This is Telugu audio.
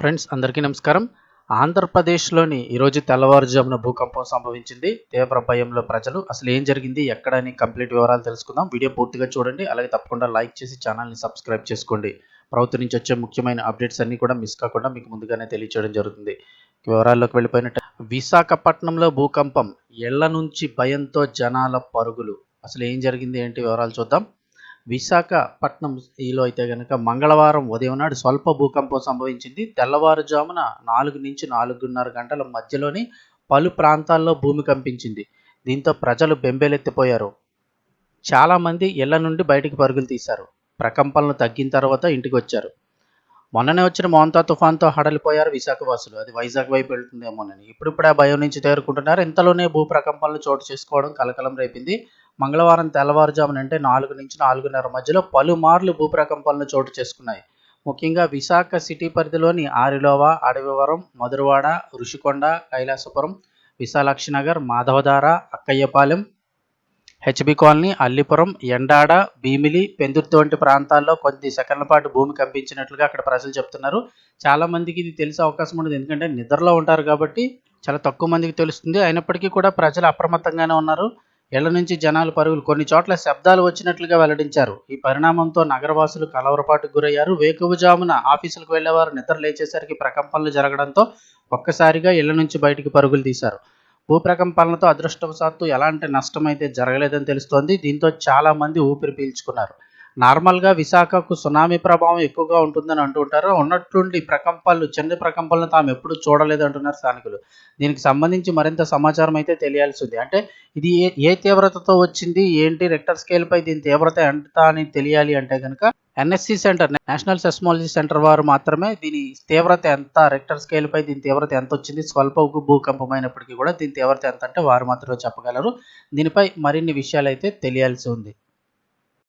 ఫ్రెండ్స్ అందరికీ నమస్కారం. ఆంధ్రప్రదేశ్లోని ఈరోజు తెల్లవారుజామున భూకంపం సంభవించింది. తీవ్ర భయంలో ప్రజలు అసలు ఏం జరిగింది ఎక్కడ అని కంప్లీట్ వివరాలు తెలుసుకుందాం. వీడియో పూర్తిగా చూడండి అలాగే తప్పకుండా లైక్ చేసి ఛానల్ని సబ్స్క్రైబ్ చేసుకోండి. ప్రభుత్వం నుంచి వచ్చే ముఖ్యమైన అప్డేట్స్ అన్నీ కూడా మిస్ కాకుండా మీకు ముందుగానే తెలియచేయడం జరుగుతుంది. వివరాల్లోకి వెళ్ళిపోయినట్టు విశాఖపట్నంలో భూకంపం ఎళ్ళ నుంచి భయంతో జనాల పరుగులు. అసలు ఏం జరిగింది ఏంటి వివరాలు చూద్దాం. విశాఖపట్నం ఈలో అయితే కనుక మంగళవారం ఉదయం నాడు స్వల్ప భూకంపం సంభవించింది. తెల్లవారుజామున నాలుగు నుంచి నాలుగున్నర గంటల మధ్యలోని పలు ప్రాంతాల్లో భూమి కంపించింది. దీంతో ప్రజలు బెంబేలెత్తిపోయారు. చాలామంది ఇళ్ళ నుండి బయటికి పరుగులు తీశారు. ప్రకంపనలు తగ్గిన తర్వాత ఇంటికి వచ్చారు మొన్ననే వచ్చిన మోంతా తుఫాన్తో హడలిపోయారు విశాఖవాసులు. అది వైజాగ్ వైపు వెళ్తుందేమోనని. ఇప్పుడిప్పుడే ఆ భయం నుంచి తేరుకుంటున్నారు. ఇంతలోనే భూ ప్రకంపనలు చోటు చేసుకోవడం కలకలం రేపింది. మంగళవారం తెల్లవారుజామున అంటే నాలుగు నుంచి నాలుగున్నర మధ్యలో పలుమార్లు భూప్రకంపనలు చోటు చేసుకున్నాయి. ముఖ్యంగా విశాఖ సిటీ పరిధిలోని ఆరిలోవ అడవివరం మధురవాడ ఋషికొండ కైలాసపురం విశాలక్షినగర్ మాధవధార అక్కయ్యపాలెం హెచ్బి కాలనీ అల్లిపురం ఎండాడ భీమిలి పెందుర్తి వంటి ప్రాంతాల్లో కొద్ది సెకండ్ల పాటు భూమి కంపించినట్లుగా అక్కడ ప్రజలు చెప్తున్నారు. చాలా మందికి ఇది తెలిసే అవకాశం ఉండదు. ఎందుకంటే నిద్రలో ఉంటారు కాబట్టి చాలా తక్కువ మందికి తెలుస్తుంది. అయినప్పటికీ కూడా ప్రజలు అప్రమత్తంగానే ఉన్నారు. ఇళ్ళ నుంచి జనాలు పరుగులు కొన్ని చోట్ల శబ్దాలు వచ్చినట్లుగా వెల్లడించారు. ఈ పరిణామంతో నగరవాసులు కలవరపాటుకు గురయ్యారు. వేకువజామున ఆఫీసులకు వెళ్ళేవారు నిద్ర లేచేసరికి ప్రకంపనలు జరగడంతో ఒక్కసారిగా ఇళ్ళ నుంచి బయటికి పరుగులు తీశారు. భూప్రకంపనలతో అదృష్టవశాత్తు ఎలాంటి నష్టం అయితే జరగలేదని తెలుస్తోంది. దీంతో చాలామంది ఊపిరి పీల్చుకున్నారు. నార్మల్గా విశాఖకు సునామీ ప్రభావం ఎక్కువగా ఉంటుందని అంటుంటారు ఉన్నటువంటి ప్రకంపనలు చిన్న ప్రకంపాలను తాము ఎప్పుడు చూడలేదు అంటున్నారు స్థానికులు. దీనికి సంబంధించి మరింత సమాచారం అయితే తెలియాల్సి ఉంది. అంటే ఇది ఏ ఏ తీవ్రతతో వచ్చింది ఏంటి రెక్టర్ స్కేల్పై దీని తీవ్రత ఎంత అని తెలియాలి అంటే కనుక NSC centre national seismology centre వారు మాత్రమే దీని తీవ్రత ఎంత రెక్టర్ స్కేల్పై దీని తీవ్రత ఎంత వచ్చింది స్వల్ప భూకంపం అయినప్పటికీ కూడా దీని తీవ్రత ఎంత అంటే వారు మాత్రమే చెప్పగలరు. దీనిపై మరిన్ని విషయాలు అయితే తెలియాల్సి ఉంది.